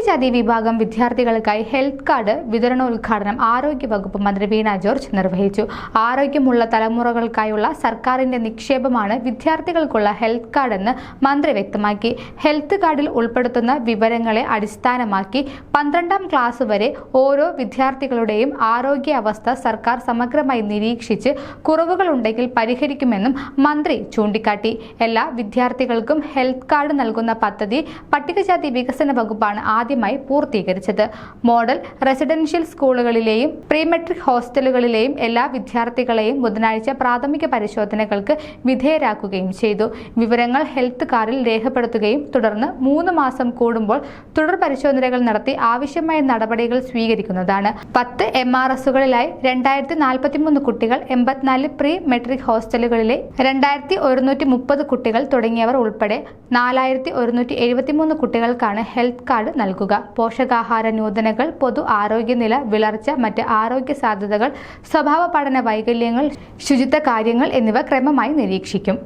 പട്ടികജാതി വിഭാഗം വിദ്യാർത്ഥികൾക്കായി ഹെൽത്ത് കാർഡ് വിതരണോദ്ഘാടനം ആരോഗ്യ വകുപ്പ് മന്ത്രി വീണ ജോർജ് നിർവഹിച്ചു. ആരോഗ്യമുള്ള തലമുറകൾക്കായുള്ള സർക്കാരിന്റെ നിക്ഷേപമാണ് വിദ്യാർത്ഥികൾക്കുള്ള ഹെൽത്ത് കാർഡ് എന്ന് മന്ത്രി വ്യക്തമാക്കി. ഹെൽത്ത് കാർഡിൽ ഉൾപ്പെടുത്തുന്ന വിവരങ്ങളെ അടിസ്ഥാനമാക്കി പന്ത്രണ്ടാം ക്ലാസ് വരെ ഓരോ വിദ്യാർത്ഥികളുടെയും ആരോഗ്യാവസ്ഥ സർക്കാർ സമഗ്രമായി നിരീക്ഷിച്ച് കുറവുകളുണ്ടെങ്കിൽ പരിഹരിക്കുമെന്നും മന്ത്രി ചൂണ്ടിക്കാട്ടി. എല്ലാ വിദ്യാർത്ഥികൾക്കും ഹെൽത്ത് കാർഡ് നൽകുന്ന പദ്ധതി പട്ടികജാതി വികസന വകുപ്പാണ് ആദ്യമായി പൂർത്തീകരിച്ചത്. മോഡൽ റെസിഡൻഷ്യൽ സ്കൂളുകളിലെയും പ്രീമെട്രിക് ഹോസ്റ്റലുകളിലെയും എല്ലാ വിദ്യാർത്ഥികളെയും ബുധനാഴ്ച പ്രാഥമിക പരിശോധനകൾക്ക് വിധേയരാക്കുകയും ചെയ്തു. വിവരങ്ങൾ ഹെൽത്ത് കാർഡിൽ രേഖപ്പെടുത്തുകയും തുടർന്ന് മൂന്ന് മാസം കൂടുമ്പോൾ തുടർ പരിശോധനകൾ നടത്തി ആവശ്യമായ നടപടികൾ സ്വീകരിക്കുന്നതാണ്. പത്ത് എം ആർ എസുകളിലായി രണ്ടായിരത്തി നാൽപ്പത്തിമൂന്ന് കുട്ടികൾ എൺപത്തിനാല് പ്രീ മെട്രിക് ഹോസ്റ്റലുകളിലെ രണ്ടായിരത്തി ഒരുന്നൂറ്റി മുപ്പത് കുട്ടികൾ തുടങ്ങിയവർ ഉൾപ്പെടെ നാലായിരത്തി ഒരുന്നൂറ്റി എഴുപത്തിമൂന്ന് കുട്ടികൾക്കാണ് ഹെൽത്ത് കാർഡ് ഉറപ്പാക്കുക. പോഷകാഹാര നൂതനകൾ പൊതു ആരോഗ്യനില വിളർച്ച മറ്റ് ആരോഗ്യ സാധ്യതകൾ സ്വഭാവ പഠന വൈകല്യങ്ങൾ ശുചിത്വ കാര്യങ്ങൾ എന്നിവ ക്രമമായി നിരീക്ഷിക്കും.